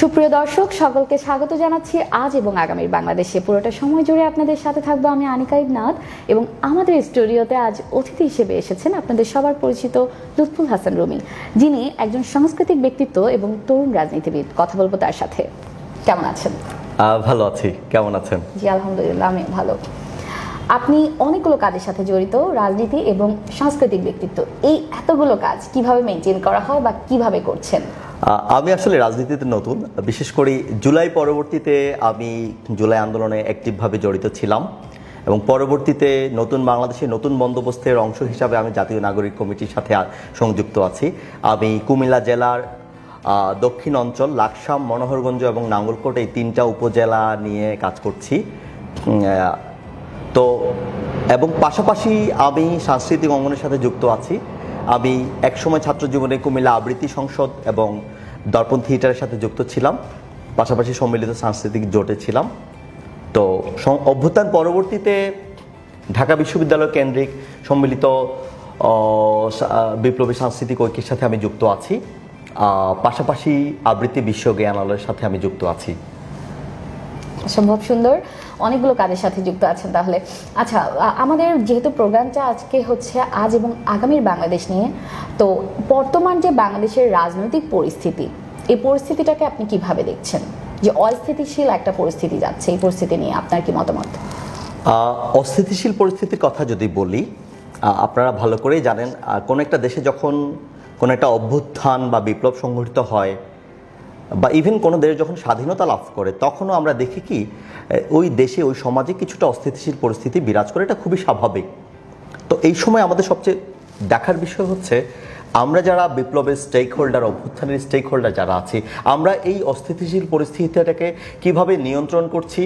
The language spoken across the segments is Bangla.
সুপ্রিয় দর্শক সকলকে স্বাগত জানাচ্ছি আজ এবং আগামীর বাংলাদেশে। পুরোটা সময় জুড়ে আপনাদের সাথে থাকব আমি আনিকা ইবনাথ এবং আমাদের স্টুডিওতে আজ অতিথি হিসেবে এসেছেন আপনাদের সবার পরিচিত লুৎফুল হাসান রুমি যিনি একজন সাংস্কৃতিক ব্যক্তিত্ব এবং তরুণ রাজনীতিবিদ। কথা বলব তার সাথে। কেমন আছেন? ভালো আছি। কেমন আছেন? জি আলহামদুলিল্লাহ আমি ভালো। আপনি অনেকগুলো কাজের সাথে জড়িত রাজনীতি এবং সাংস্কৃতিক ব্যক্তিত্ব। এই এতগুলো কাজ কীভাবে মেনটেন করা হয় বা কীভাবে করছেন? আমি আসলে রাজনীতিতে নতুন, বিশেষ করে জুলাই পরবর্তীতে আমি জুলাই আন্দোলনে অ্যাক্টিভভাবে জড়িত ছিলাম এবং পরবর্তীতে নতুন বাংলাদেশের নতুন বন্দোবস্তের অংশ হিসাবে আমি জাতীয় নাগরিক কমিটির সাথে সংযুক্ত আছি। আমি কুমিল্লা জেলার দক্ষিণ অঞ্চল, লাকসাম, মনোহরগঞ্জ এবং নাঙ্গলকোট এই তিনটা উপজেলা নিয়ে কাজ করছি। তো এবং পাশাপাশি আমি সাংস্কৃতিক অঙ্গনের সাথে যুক্ত আছি। আমি একসময় ছাত্র জীবনে কুমিল্লা আবৃত্তি সংসদ এবং দর্পণ থিয়েটারের সাথে যুক্ত ছিলাম। পাশাপাশি সম্মিলিত সাংস্কৃতিক জোটে ছিলাম। তো অভ্যুত্থান পরবর্তীতে ঢাকা বিশ্ববিদ্যালয় কেন্দ্রিক সম্মিলিত বিপ্লবী সাংস্কৃতিক ঐক্যের সাথে আমি যুক্ত আছি। পাশাপাশি আবৃত্তি বিশ্ব জ্ঞানালয়ের সাথে আমি যুক্ত আছি। সম্ভব সুন্দর। অনেকগুলো কাজের সাথে যুক্ত আছেন তাহলে। আচ্ছা আমাদের যেহেতু প্রোগ্রামটা আজকে হচ্ছে আজ এবং আগামীর বাংলাদেশ নিয়ে, তো বর্তমান যে বাংলাদেশের রাজনৈতিক পরিস্থিতি, এই পরিস্থিতিটাকে আপনি কীভাবে দেখছেন? যে অস্থিতিশীল একটা পরিস্থিতি যাচ্ছে, এই পরিস্থিতি নিয়ে আপনার কি মতামত? অস্থিতিশীল পরিস্থিতির কথা যদি বলি আপনারা ভালো করেই জানেন কোনো একটা দেশে যখন কোনো একটা অভ্যুত্থান বা বিপ্লব সংঘটিত হয় বা ইভেন কোনো দেশ যখন স্বাধীনতা লাভ করে, তখনও আমরা দেখি কি ওই দেশে, ওই সমাজে কিছুটা অস্থিতিশীল পরিস্থিতি বিরাজ করে, এটা খুবই স্বাভাবিক। তো এই সময় আমাদের সবচেয়ে দেখার বিষয় হচ্ছে, আমরা যারা বিপ্লবের স্টেক হোল্ডার অভ্যুত্থানের স্টেক হোল্ডার যারা আছি, আমরা এই অস্থিতিশীল পরিস্থিতিটাকে কীভাবে নিয়ন্ত্রণ করছি,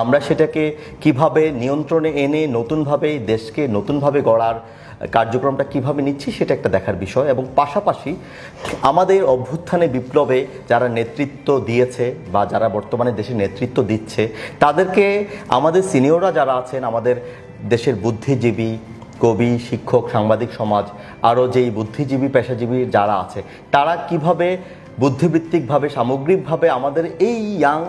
আমরা সেটাকে কীভাবে নিয়ন্ত্রণে এনে নতুনভাবে দেশকে নতুনভাবে গড়ার কার্যক্রমটা কীভাবে নিচ্ছি সেটা একটা দেখার বিষয় এবং পাশাপাশি আমাদের অভ্যুত্থানে বিপ্লবে যারা নেতৃত্ব দিয়েছে বা যারা বর্তমানে দেশে নেতৃত্ব দিচ্ছে, তাদেরকে আমাদের সিনিয়ররা যারা আছেন, আমাদের দেশের বুদ্ধিজীবী, কবি, শিক্ষক, সাংবাদিক সমাজ, আরও যেই বুদ্ধিজীবী, পেশাজীবী যারা আছে, তারা কীভাবে বুদ্ধিবৃত্তিকভাবে, সামগ্রিকভাবে আমাদের এই ইয়াং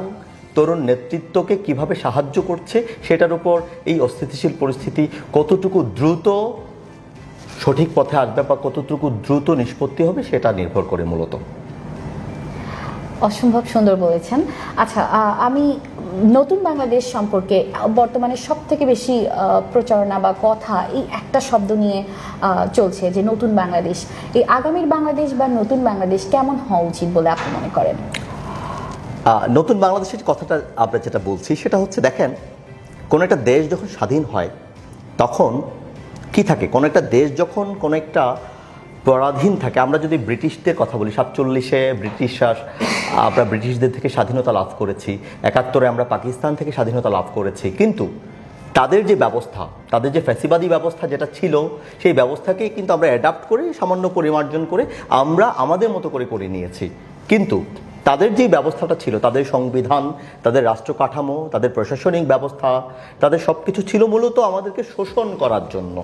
তরুণ নেতৃত্বকে কীভাবে সাহায্য করছে, সেটার উপর এই অস্থিতিশীল পরিস্থিতি কতটুকু দ্রুত সঠিক পথে আসবে বা কতটুকু দ্রুত নিষ্পত্তি হবে সেটা নির্ভর করে মূলত। অসম্ভব সুন্দর বলেছেন। আচ্ছা আমি নতুন বাংলাদেশ সম্পর্কে বর্তমানে সব থেকে বেশি প্রচারণা বা কথা এই একটা শব্দ নিয়ে চলছে যে নতুন বাংলাদেশ। এই আগামীর বাংলাদেশ বা নতুন বাংলাদেশ কেমন হওয়া উচিত বলে আপনি মনে করেন? নতুন বাংলাদেশের কথাটা আমরা যেটা বলছি সেটা হচ্ছে দেখেন কোনো একটা দেশ যখন স্বাধীন হয় তখন কি থাকে? কোনো একটা দেশ যখন কোনো একটা পরাধীন থাকে, আমরা যদি ব্রিটিশদের কথা বলি, সাতচল্লিশে ব্রিটিশ আমরা ব্রিটিশদের থেকে স্বাধীনতা লাভ করেছি, একাত্তরে আমরা পাকিস্তান থেকে স্বাধীনতা লাভ করেছি, কিন্তু তাদের যে ব্যবস্থা, তাদের যে ফ্যাসিবাদী ব্যবস্থা যেটা ছিল, সেই ব্যবস্থাকে কিন্তু আমরা অ্যাডাপ্ট করে, সামান্য পরিমার্জন করে, আমরা আমাদের মতো করে করে নিয়েছি। কিন্তু তাদের যে ব্যবস্থাটা ছিল, তাদের সংবিধান, তাদের রাষ্ট্র কাঠামো, তাদের প্রশাসনিক ব্যবস্থা, তাদের সব কিছু ছিল মূলত আমাদেরকে শোষণ করার জন্য।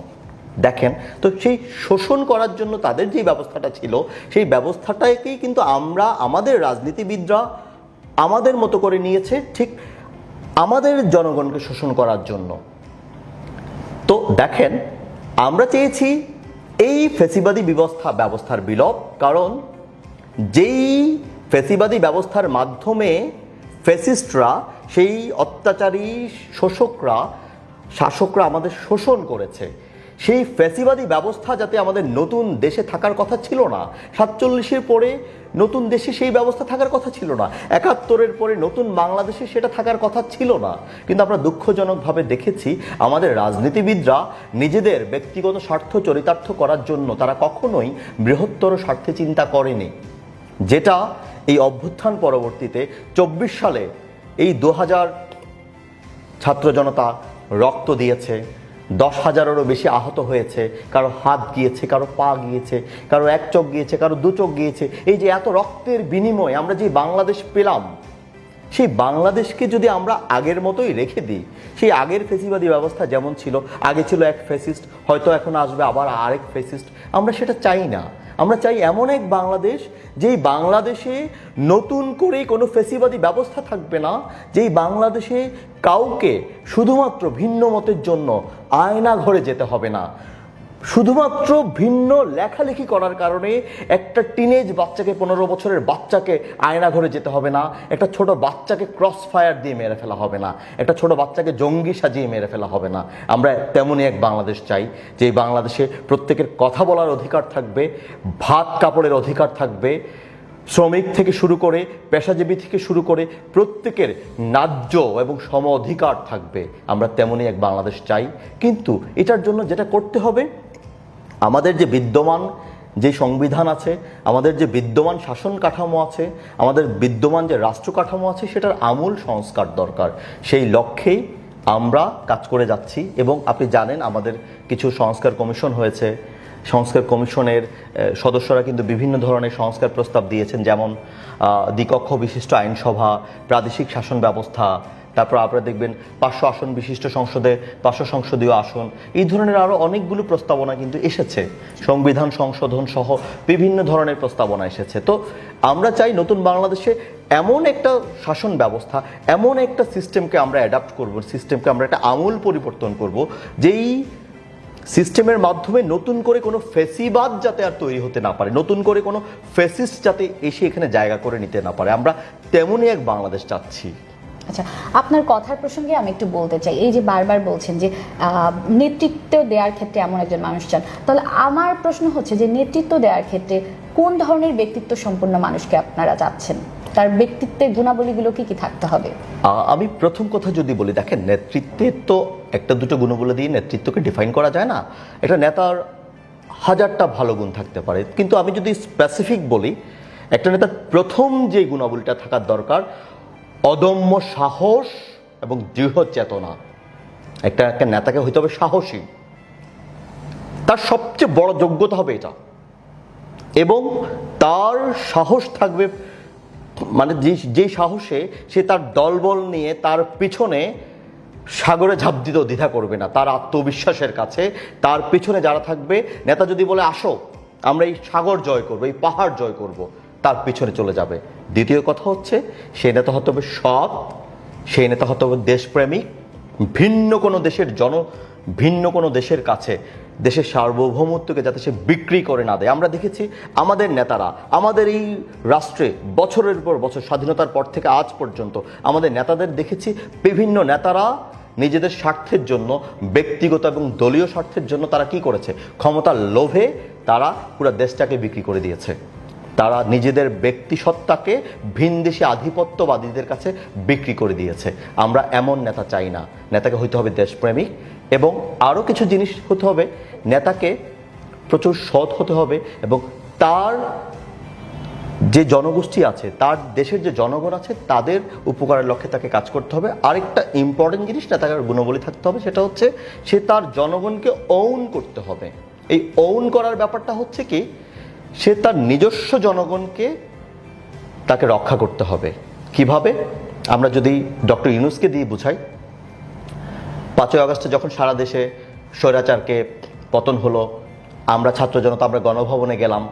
দেখেন, তো সেই শোষণ করার জন্য তাদের যে ব্যবস্থাটা ছিল, সেই ব্যবস্থাটাকেই কিন্তু আমরা, আমাদের রাজনীতিবিদরা আমাদের মতো করে নিয়েছে, ঠিক আমাদের জনগণকে শোষণ করার জন্য। তো দেখেন, আমরা চেয়েছি এই ফেসিবাদী ব্যবস্থা, ব্যবস্থার বিলোপ, কারণ যেই ফেসিবাদী ব্যবস্থার মাধ্যমে ফেসিস্টরা, সেই অত্যাচারী শোষকরা, শাসকরা আমাদের শোষণ করেছে। সেই ফ্যাসিবাদী ব্যবস্থা যাতে আমাদের নতুন দেশে থাকার কথা ছিল না, সাতচল্লিশের পরে নতুন দেশে সেই ব্যবস্থা থাকার কথা ছিল না, একাত্তরের পরে নতুন বাংলাদেশে সেটা থাকার কথা ছিল না। কিন্তু আমরা দুঃখজনকভাবে দেখেছি, আমাদের রাজনীতিবিদরা নিজেদের ব্যক্তিগত স্বার্থ চরিতার্থ করার জন্য তারা কখনোই বৃহত্তর স্বার্থে চিন্তা করেনি। যেটা এই অভ্যুত্থান পরবর্তীতে চব্বিশ সালে এই দু হাজার ছাত্র জনতা রক্ত দিয়েছে, দশ হাজারেরও বেশি আহত হয়েছে, কারও হাত গিয়েছে, কারও পা গিয়েছে, কারও এক চোখ গিয়েছে, কারও দু চোখ গিয়েছে। এই যে এত রক্তের বিনিময়ে আমরা যে বাংলাদেশ পেলাম, সেই বাংলাদেশকে যদি আমরা আগের মতোই রেখে দিই, সেই আগের ফেসিবাদী ব্যবস্থা যেমন ছিল, আগে ছিল এক ফেসিস্ট, হয়তো এখন আসবে আবার আরেক ফেসিস্ট, আমরা সেটা চাই না। আমরা চাই এমন এক বাংলাদেশ যেই বাংলাদেশে নতুন করে কোনো ফেসিবাদী ব্যবস্থা থাকবে না, যেই বাংলাদেশে কাউকে শুধুমাত্র ভিন্ন মতের জন্য আয়না ঘরে যেতে হবে না। শুধুমাত্র ভিন্ন লেখালেখি করার কারণে একটা টিনেজ বাচ্চাকে পনেরো বছরের বাচ্চাকে আয়না ঘরে যেতে হবে না, একটা ছোট বাচ্চাকে ক্রস ফায়ার দিয়ে মেরে ফেলা হবে না, একটা ছোট বাচ্চাকে জঙ্গি সাজিয়ে মেরে ফেলা হবে না। আমরা তেমনই এক বাংলাদেশ চাই, যে বাংলাদেশে প্রত্যেকের কথা বলার অধিকার থাকবে, ভাত কাপড়ের অধিকার থাকবে শ্রমিক থেকে শুরু করে, পেশাজীবী থেকে শুরু করে প্রত্যেকের ন্যায্য এবং সম অধিকার থাকবে। আমরা তেমনই এক বাংলাদেশ চাই। কিন্তু এটার জন্য যেটা করতে হবে, আমাদের যে বিদ্যমান যে সংবিধান আছে, আমাদের যে বিদ্যমান শাসন কাঠামো আছে, আমাদের বিদ্যমান যে রাষ্ট্র কাঠামো আছে, সেটার আমূল সংস্কার দরকার। সেই লক্ষ্যেই আমরা কাজ করে যাচ্ছি এবং আপনি জানেন আমাদের কিছু সংস্কার কমিশন হয়েছে। সংস্কার কমিশনের সদস্যরা কিন্তু বিভিন্ন ধরনের সংস্কার প্রস্তাব দিয়েছেন, যেমন দ্বিকক্ষ বিশিষ্ট আইনসভা, প্রাদেশিক শাসন ব্যবস্থা, তারপর আপনারা দেখবেন পাঁচশো আসন বিশিষ্ট সংসদে, পাঁচশো সংসদীয় আসন, এই ধরনের আরও অনেকগুলো প্রস্তাবনা কিন্তু এসেছে। সংবিধান সংশোধন সহ বিভিন্ন ধরনের প্রস্তাবনা এসেছে। তো আমরা চাই নতুন বাংলাদেশে এমন একটা শাসন ব্যবস্থা, এমন একটা সিস্টেমকে আমরা অ্যাডাপ্ট করব সিস্টেমকে আমরা একটা আমূল পরিবর্তন করব, যেই সিস্টেমের মাধ্যমে নতুন করে কোনো ফেসিবাদ যাতে আর তৈরি হতে না পারে, নতুন করে কোনো ফেসিস্ট যাতে এসে এখানে জায়গা করে নিতে না পারে। আমরা তেমনই এক বাংলাদেশ চাচ্ছি। আচ্ছা আপনার কথার প্রসঙ্গে আমি একটু বলতে চাই। এই যে বারবার বলছেন যে নেতৃত্ব দেওয়ার ক্ষেত্রে এমন একজন মানুষ চান। তাহলে আমার প্রশ্ন হচ্ছে যে, নেতৃত্ব দেওয়ার ক্ষেত্রে কোন ধরনের ব্যক্তিত্ব সম্পন্ন মানুষকে আপনারা চাচ্ছেন? তার ব্যক্তিত্বের গুণাবলীগুলো কি কি থাকতে হবে? আমি প্রথম কথা যদি বলি, দেখেন নেতৃত্বের তো একটা দুটো গুণগুলো দিয়ে নেতৃত্বকে ডিফাইন করা যায় না। এটা নেতার হাজারটা ভালো গুণ থাকতে পারে। কিন্তু আমি যদি স্পেসিফিক বলি, একটা নেতার প্রথম যে গুণাবলীটা থাকার দরকার অদম্য সাহস এবং দৃঢ় চেতনা। একটা একটা নেতাকে হইতে হবে সাহসী। তার সবচেয়ে বড় যোগ্যতা হবে এটা। এবং তার সাহস থাকবে মানে যে যে সাহসে সে তার দলবল নিয়ে তার পিছনে সাগরে ঝাঁপ দিতেও দ্বিধা করবে না। তার আত্মবিশ্বাসের কাছে তার পিছনে যারা থাকবে, নেতা যদি বলে, আসো, আমরা এই সাগর জয় করব, এই পাহাড় জয় করব। তার পিছনে চলে যাবে। দ্বিতীয় কথা হচ্ছে, সেই নেতা হতে হবে সৎ, সেই নেতা হতে হবে দেশপ্রেমিক, ভিন্ন কোনো দেশের জন, ভিন্ন কোনো দেশের কাছে, দেশের সার্বভৌমত্বকে যাতে সে বিক্রি করে না দেয়। আমরা দেখেছি আমাদের নেতারা, আমাদের এই রাষ্ট্রে বছরের পর বছর, স্বাধীনতার পর থেকে আজ পর্যন্ত, আমাদের নেতাদের দেখেছি বিভিন্ন নেতারা নিজেদের স্বার্থের জন্য, ব্যক্তিগত এবং দলীয় স্বার্থের জন্য তারা কি করেছে? ক্ষমতার লোভে তারা পুরো দেশটাকে বিক্রি করে দিয়েছে। তারা নিজেদের ব্যক্তিসত্তাকে ভিনদেশি আধিপত্যবাদীদের কাছে বিক্রি করে দিয়েছে। আমরা এমন নেতা চাই না। নেতাকে হইতে হবে দেশপ্রেমিক এবং আরও কিছু জিনিস হতে হবে। নেতাকে প্রচুর সৎ হতে হবে এবং তার যে জনগোষ্ঠী আছে, তার দেশের যে জনগণ আছে, তাদের উপকারের লক্ষ্যে তাকে কাজ করতে হবে। আরেকটা ইম্পর্টেন্ট জিনিস না তাকে গুণবলী থাকতে হবে, সেটা হচ্ছে সে তার জনগণকে ওন করতে হবে। এই ওন করার ব্যাপারটা হচ্ছে কি সে তার নিজস্ব জনগণকে তাকে রক্ষা করতে হবে। কীভাবে? আমরা যদি ডক্টর ইউনুসকে দিয়ে বুঝাই। পাঁচই আগস্টে যখন সারা দেশে স্বৈরাচারকে পতন হলো, আমরা ছাত্র জনতা, আমরা গণভবনে গেলাম,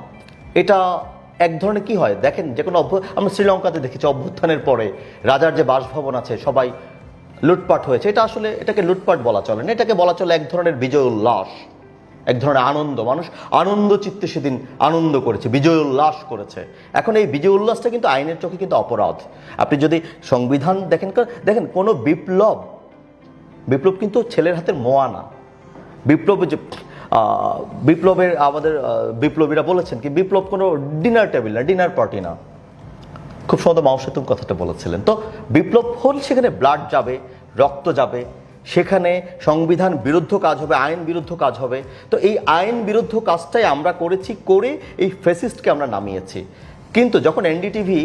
এটা এক ধরনের কি হয়? দেখেন, যে কোনো অভ্য আমরা শ্রীলঙ্কাতে দেখেছি, অভ্যুত্থানের পরে রাজার যে বাসভবন আছে, সবাই লুটপাট হয়েছে। এটা আসলে এটাকে লুটপাট বলা চলে না, এটাকে বলা চলে এক ধরনের বিজয় উল্লাস। এক ধরনের আনন্দ। মানুষ আনন্দ চিত্তে সেদিন আনন্দ করেছে, বিজয় উল্লাস করেছে। এখন এই বিজয় উল্লাসটা কিন্তু আইনের চোখে কিন্তু অপরাধ। আপনি যদি সংবিধান দেখেন দেখেন কোনো বিপ্লব বিপ্লব কিন্তু ছেলের হাতের মোয়া না। বিপ্লব যে বিপ্লবের আমাদের বিপ্লবীরা বলেছেন কি, বিপ্লব কোনো ডিনার টেবিল না ডিনার পার্টি না। খুব সুন্দর মাংসেতুম কথাটা বলেছিলেন। তো বিপ্লব হল সেখানে ব্লাড যাবে, রক্ত যাবে সেখানে সংবিধান বিরুদ্ধ কাজ হবে, আইন বিরুদ্ধ কাজ হবে। তো এই আইন বিরুদ্ধ কাজটাই আমরা করেছি, করে এই ফেসিস্টকে আমরা নামিয়েছি। কিন্তু যখন এনডিটিভি,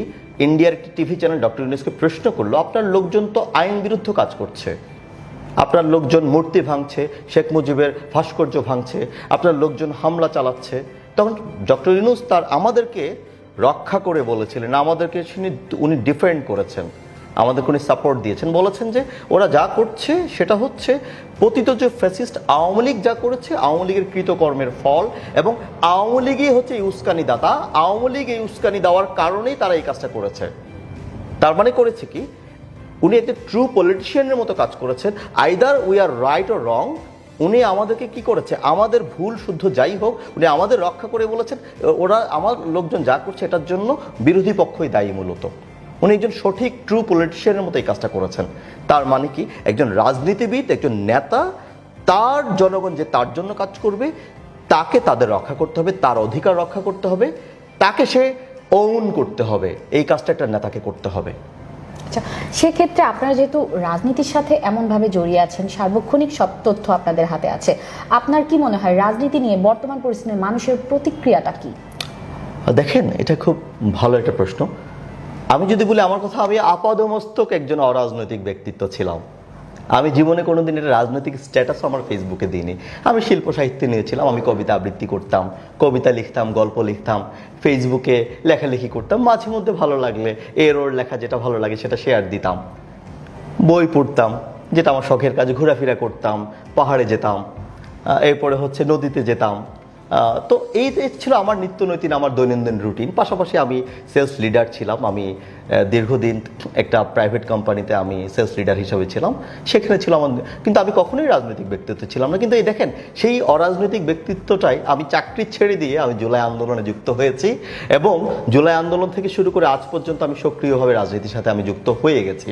ইন্ডিয়ার টিভি চ্যানেল ডক্টর ইউনুসকে প্রশ্ন করল, আপনার লোকজন তো আইন বিরুদ্ধ কাজ করছে। আপনার লোকজন মূর্তি ভাঙছে, শেখ মুজিবের ভাস্কর্য ভাঙছে, আপনার লোকজন হামলা চালাচ্ছে। তখন ডক্টর ইউনুস তার আমাদেরকে রক্ষা করে বলেছিলেন, আমাদেরকে উনি ডিফেন্ড করেছেন। আমাদের কোনো সাপোর্ট দিয়েছেন। বলেছেন যে ওরা যা করছে সেটা হচ্ছে পতিত যে ফ্যাসিস্ট আওয়ামী লীগ যা করেছে, আওয়ামী লীগের কৃতকর্মের ফল এবং আওয়ামী লীগই হচ্ছে এই উস্কানি দাতা। আওয়ামী লীগ এই উস্কানি দেওয়ার কারণেই তারা এই কাজটা করেছে। তার মানে করেছে কি? উনি একটা ট্রু পলিটিশিয়ানের মতো কাজ করেছেন। Either we are right or wrong উনি আমাদেরকে কি করেছে? আমাদের ভুল শুদ্ধ যাই হোক, উনি আমাদের রক্ষা করে বলেছেন, ওরা, আমার লোকজন যা করছে এটার জন্য বিরোধী পক্ষই দায়ী মূলত। উনি একজন সঠিক ট্রু পলিটিশিয়ানের মতো এই কাজটা করেছেন। তার মানে কি? একজন রাজনীতিবিদ একজন নেতা তার জনগণ যে তার জন্য কাজ করবে তাকে তাদের রক্ষা করতে হবে তার অধিকার রক্ষা করতে হবে তাকে সে ওন করতে হবে। এই কাজটা একটা নেতাকে করতে হবে। আচ্ছা সেক্ষেত্রে আপনারা যেহেতু রাজনীতির সাথে এমনভাবে জড়িয়ে আছেন সার্বক্ষণিক সব তথ্য আপনাদের হাতে আছে। আপনার কি মনে হয় রাজনীতি নিয়ে বর্তমান পরিস্থিতিতে মানুষের প্রতিক্রিয়াটা কি? দেখেন এটা খুব ভালো একটা প্রশ্ন। আমি যদি বলি আমার কথা, আমি আপাদমস্তক একজন অরাজনৈতিক ব্যক্তিত্ব ছিলাম। আমি জীবনে কোনোদিন এটা রাজনৈতিক স্ট্যাটাস আমার ফেসবুকে দিইনি। আমি শিল্প সাহিত্য নিয়েছিলাম আমি কবিতা আবৃত্তি করতাম, কবিতা লিখতাম, গল্প লিখতাম ফেসবুকে লেখালেখি করতাম, মাঝে মধ্যে ভালো লাগলে এর ওর লেখা যেটা ভালো লাগে সেটা শেয়ার দিতাম। বই পড়তাম, যেটা আমার শখের কাজে ঘোরাফেরা করতাম, পাহাড়ে যেতাম এরপরে হচ্ছে নদীতে যেতাম তো এই ছিল আমার নিত্য নৈতিন আমার দৈনন্দিন রুটিন পাশাপাশি আমি সেলস লিডার ছিলাম। আমি দীর্ঘদিন একটা প্রাইভেট কোম্পানিতে আমি সেলস লিডার হিসেবে ছিলাম। সেখানে ছিল আমার, কিন্তু আমি কখনোই রাজনৈতিক ব্যক্তিত্ব ছিলাম না। কিন্তু এই দেখেন, সেই অরাজনৈতিক ব্যক্তিত্বটাই আমি চাকরি ছেড়ে দিয়ে আমি জুলাই আন্দোলনে যুক্ত হয়েছি এবং জুলাই আন্দোলন থেকে শুরু করে আজ পর্যন্ত আমি সক্রিয়ভাবে রাজনীতির সাথে আমি যুক্ত হয়ে গেছি।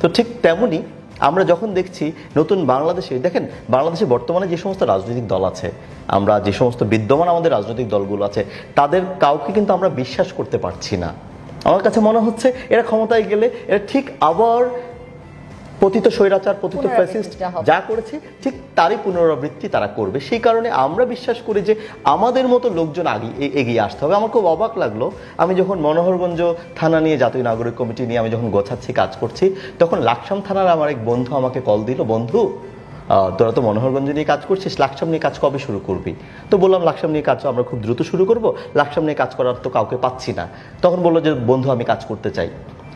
তো ঠিক তেমনই আমরা যখন দেখছি নতুন বাংলাদেশে, দেখেন বাংলাদেশে বর্তমানে যে সমস্ত রাজনৈতিক দল আছে, আমরা যে সমস্ত বিদ্যমান আমাদের রাজনৈতিক দলগুলো আছে, তাদের কাউকে কিন্তু আমরা বিশ্বাস করতে পারছি না। আমার কাছে মনে হচ্ছে এরা ক্ষমতায় গেলে এরা ঠিক আবার পতিত স্বৈরাচার পতিত ফ্যাসিস্ট যা করেছে ঠিক তারই পুনরাবৃত্তি তারা করবে। সেই কারণে আমরা বিশ্বাস করি যে আমাদের মতো লোকজন আগে এগিয়ে আসতে হবে। আমার খুব অবাক লাগল। আমি যখন মনোহরগঞ্জ থানা নিয়ে জাতীয় নাগরিক কমিটি নিয়ে আমি যখন গোছাচ্ছি কাজ করছি তখন লাকসাম থানার আমার এক বন্ধু আমাকে কল দিল বন্ধু তোরা তো মনোহরগঞ্জ নিয়ে কাজ করছিস লাকসাম নিয়ে কাজ কবে শুরু করবি? তো বললাম লাকসাম নিয়ে কাজ আমরা খুব দ্রুত শুরু করব লাকসাম নিয়ে কাজ করার তো কাউকে পাচ্ছি না। তখন বলল যে বন্ধু আমি কাজ করতে চাই।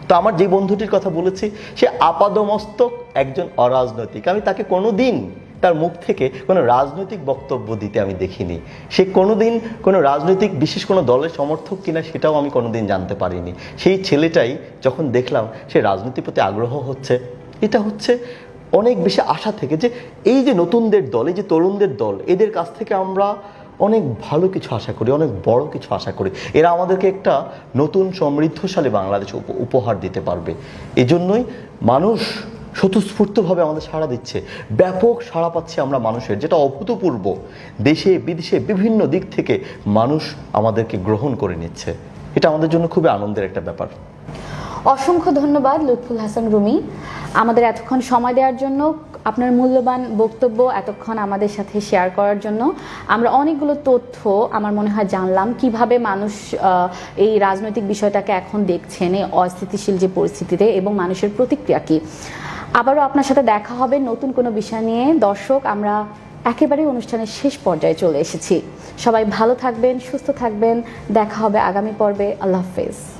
তো আমার যে বন্ধুটির কথা বলেছি, সে আপাদমস্তক একজন অরাজনৈতিক। আমি তাকে কোনোদিন তার মুখ থেকে কোনো রাজনৈতিক বক্তব্য দিতে আমি দেখিনি। সে কোনোদিন কোনো রাজনৈতিক, বিশেষ কোনো দলের সমর্থক কিনা সেটাও আমি কোনোদিন জানতে পারিনি। সেই ছেলেটাই যখন দেখলাম সে রাজনীতির প্রতি আগ্রহ হচ্ছে, এটা হচ্ছে অনেক বেশি আশা থেকে যে এই যে নতুনদের দল, এই যে তরুণদের দল, এদের কাছ থেকে আমরা অনেক ভালো কিছু আশা করি, অনেক বড় কিছু আশা করি। এরা আমাদেরকে একটা নতুন সমৃদ্ধশালী বাংলাদেশ উপ- উপহার দিতে পারবে। এজন্যই মানুষ স্বতঃস্ফূর্তভাবে আমাদের সাড়া দিচ্ছে। ব্যাপক সাড়া পাচ্ছি আমরা মানুষের, যেটা অভূতপূর্ব। দেশে, বিদেশে বিভিন্ন দিক থেকে মানুষ আমাদেরকে গ্রহণ করে নিচ্ছে। এটা আমাদের জন্য খুবই আনন্দের একটা ব্যাপার। অসংখ্য ধন্যবাদ লুৎফুল হাসান রুমি। আমাদের এতক্ষণ সময় দেওয়ার জন্য আপনার মূল্যবান বক্তব্য এতক্ষণ আমাদের সাথে শেয়ার করার জন্য। আমরা অনেকগুলো তথ্য আমার মনে হয় জানলাম। কীভাবে মানুষ এই রাজনৈতিক বিষয়টাকে এখন দেখছেন, এই অস্থিতিশীল যে পরিস্থিতিতে এবং মানুষের প্রতিক্রিয়া কী? আবারও আপনার সাথে দেখা হবে নতুন কোনো বিষয় নিয়ে। দর্শক, আমরা একেবারে অনুষ্ঠানের শেষ পর্যায়ে চলে এসেছি। সবাই ভালো থাকবেন, সুস্থ থাকবেন। দেখা হবে আগামী পর্বে। আল্লাহ হাফেজ।